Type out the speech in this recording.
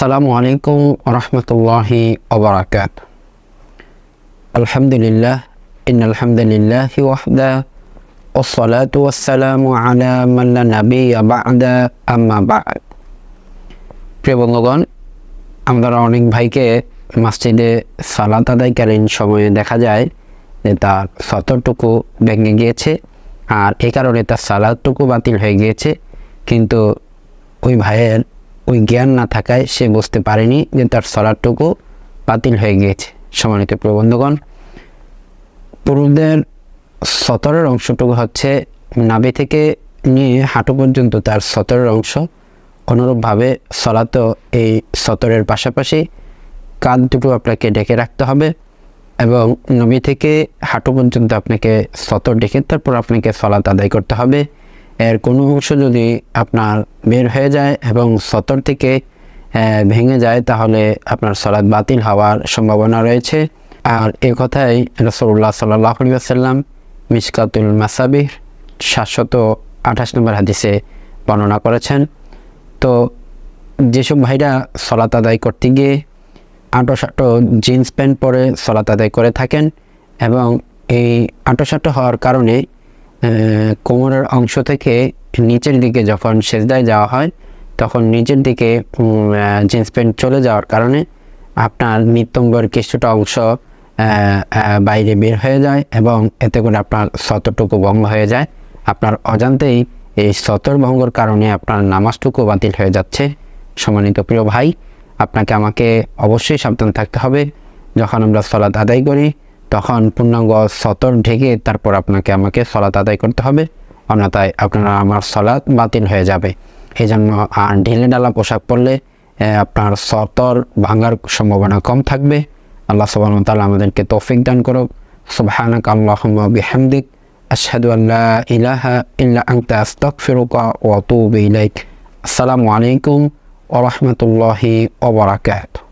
আসসালামু আলাইকুম রহমতুল্লাহি ওবরাকাত আলহামদুলিল্লাহ ইন আলহামদুলিল্লাহ ওয়াহদা والصلاة والسلام على من لا نبي بعد أما بعد প্রিয় বন্ধুগণ আমরা অনেক ভাইকে মসজিদে সালাত আদায়কালীন সময়ে দেখা যায় যে তার সতরটুকু ভেঙে গিয়েছে আর এই কারণে তার সালাদটুকু বাতিল হয়ে গিয়েছে কিন্তু ওই ভাইয়ের ওই জ্ঞান না থাকায় সে বুঝতে পারেনি যে তার সলাটুকু বাতিল হয়ে গিয়েছে। সম্মানিত প্রবন্ধগণ, পুরুষদের সতরের অংশটুকু হচ্ছে নাভি থেকে নিয়ে হাঁটু পর্যন্ত তার সতরের অংশ। অনুরূপভাবে সলাতো এই সতরের পাশাপাশি কাঁধ দুটো আপনাকে ডেকে রাখতে হবে এবং নবী থেকে হাঁটু পর্যন্ত আপনাকে সতর ডেকে তারপর আপনাকে সলাত আদায় করতে হবে। এর কোনো অংশ যদি আপনার বের হয়ে যায় এবং সতর থেকে ভেঙে যায়, তাহলে আপনার সলাদ বাতিল হওয়ার সম্ভাবনা রয়েছে। আর এ কথাই রসল্লাহ সাল্লাহ সাল্লাম মিসকাতুল মাসাবির সাতশত আঠাশ নম্বর হাদিসে বর্ণনা করেছেন। তো যেসব ভাইরা সলাত আদায় করতে গিয়ে আঁটো সাঁটো জিন্স প্যান্ট পরে সলাত আদায় করে থাকেন এবং এই আঁটো সাঁটো হওয়ার কারণে কোমরের অংশ থেকে নিচের দিকে যখন সেজদায় যাওয়া হয়, তখন নিচের দিকে জিন্স প্যান্ট চলে যাওয়ার কারণে আপনার নিত্যঙ্গর কিছুটা অংশ বাইরে বের হয়ে যায় এবং এতে করে আপনার শতটুকু ভঙ্গ হয়ে যায়। আপনার অজান্তেই এই সতর ভঙ্গর কারণে আপনার নামাজটুকু বাতিল হয়ে যাচ্ছে। সম্মানিত প্রিয় ভাই, আপনাকে আমাকে অবশ্যই সাবধান থাকতে হবে। যখন আমরা সলাৎ আদায় করি তখন পূর্ণাঙ্গ সতর ঢেকে তারপর আপনাকে আমাকে সলাৎ আদায় করতে হবে। অন্যথায় আপনারা আমার সলাৎ বাতিল হয়ে যাবে। এই জন্য আর ঢিলে ডালা পোশাক পরলে আপনার সতর ভাঙার সম্ভাবনা কম থাকবে। আল্লাহ সুবহানাহু ওয়া তাআলা আমাদেরকে তৌফিক দান করুক। সুবহানাক আল্লাহুম্মা বিহামদিক। আশহাদু আল্লা ইলাহা ইল্লা আনতা, আস্তাগফিরুকা ওয়া আতুবু ইলাইক। আসসালামু আলাইকুম ওয়া রাহমাতুল্লাহি ওয়া বারাকাতুহু।